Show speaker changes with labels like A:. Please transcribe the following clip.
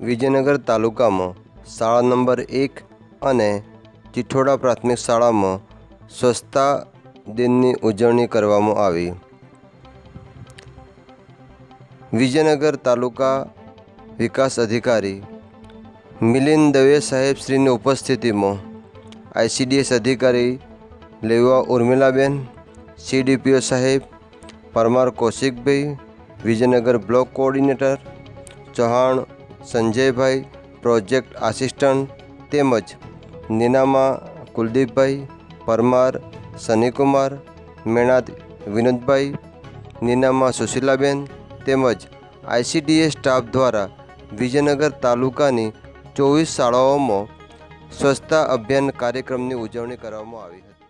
A: વિજયનગર તાલુકામાં શાળા નંબર એક અને ચિઠોડા પ્રાથમિક શાળામાં સ્વચ્છતા દિનની ઉજવણી કરવામાં આવી. વિજયનગર તાલુકા વિકાસ અધિકારી મિલિંદ દવે સાહેબ શ્રીની ઉપસ્થિતિમાં આઈસીડીએસ અધિકારી લેવા ઉર્મિલાબેન, સીડીપીઓ સાહેબ Parmar Kaushikbhai, Vijaynagar block coordinator Chauhan Sanjaybhai, project assistant તેમજ નીનામા કુલદીપભાઈ, પરમાર, સનીકુમાર, મેણાદ વિનોદભાઈ, નીનામા સુશીલાબેન તેમજ આઈસીડીએસ સ્ટાફ દ્વારા વિજયનગર તાલુકાની ચોવીસ શાળાઓમાં સ્વચ્છતા અભિયાન કાર્યક્રમની ઉજવણી કરવામાં આવી હતી.